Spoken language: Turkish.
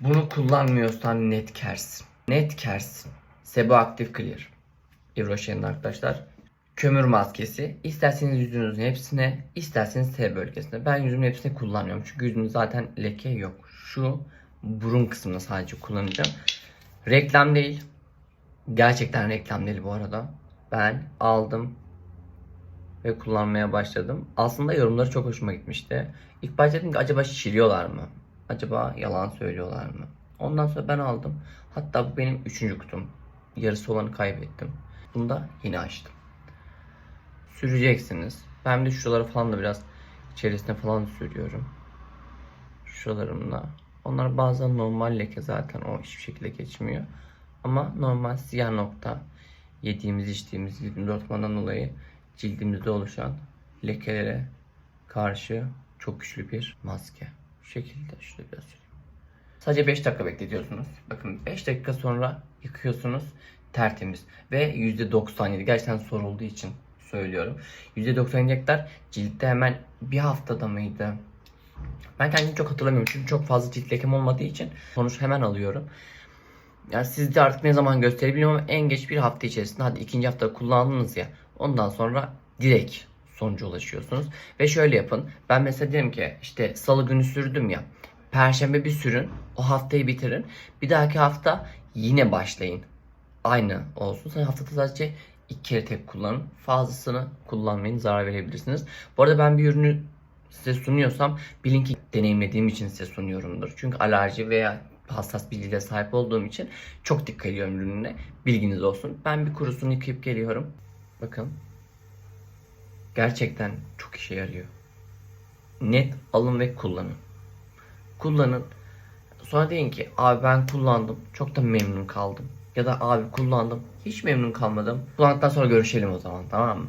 Bunu kullanmıyorsan net kersin. Net kersin. Sebo Active Clear. Evroşen'in arkadaşlar. Kömür maskesi. İsterseniz yüzünüzün hepsine, isterseniz T bölgesine. Ben yüzümün hepsine kullanıyorum. Çünkü yüzümde zaten leke yok. Şu burun kısmını sadece kullanacağım. Reklam değil. Gerçekten reklam değil bu arada. Ben aldım ve kullanmaya başladım. Aslında yorumları çok hoşuma gitmişti. İlk başta dedim ki acaba şişiriyorlar mı? Acaba yalan söylüyorlar mı? Ondan sonra ben aldım. Hatta bu benim üçüncü kutum. Yarısı olanı kaybettim. Bunu da yeni açtım. Süreceksiniz. Ben de şuralara falan da biraz içerisine falan sürüyorum. Şuralarımla. Onlar bazen normal leke zaten o hiçbir şekilde geçmiyor. Ama normal siyah nokta yediğimiz içtiğimiz 24 mandan dolayı cildimizde oluşan lekelere karşı çok güçlü bir maske. Şekilde şöyle biraz süreyim. Sadece 5 dakika bekletiyorsunuz. Bakın 5 dakika sonra yıkıyorsunuz. Tertemiz. Ve %97 gerçekten sorulduğu için söylüyorum. %97'ler ciltte hemen bir haftada mıydı? Ben kendimi çok hatırlamıyorum çünkü çok fazla cilt lekem olmadığı için sonuç hemen alıyorum. Yani sizde artık ne zaman gösterebiliyorum ama en geç bir hafta içerisinde hadi ikinci hafta kullandınız ya ondan sonra direkt sonuca ulaşıyorsunuz. Ve şöyle yapın. Ben mesela diyelim ki işte salı günü sürdüm ya. Perşembe bir sürün. O haftayı bitirin. Bir dahaki hafta yine başlayın. Aynı olsun. Sen haftada sadece iki kere tek kullanın. Fazlasını kullanmayın. Zarar verebilirsiniz. Bu arada ben bir ürünü size sunuyorsam bilin ki deneyimlediğim için size sunuyorumdur. Çünkü alerji veya hassas bir cilde sahip olduğum için çok dikkat ediyorum ürününe. Bilginiz olsun. Ben bir kurusunu yıkayıp geliyorum. Bakın. Gerçekten çok işe yarıyor. Net alın ve kullanın. Kullanın. Sonra deyin ki abi ben kullandım. Çok da memnun kaldım. Ya da abi kullandım. Hiç memnun kalmadım. Kullandıktan sonra görüşelim o zaman tamam mı?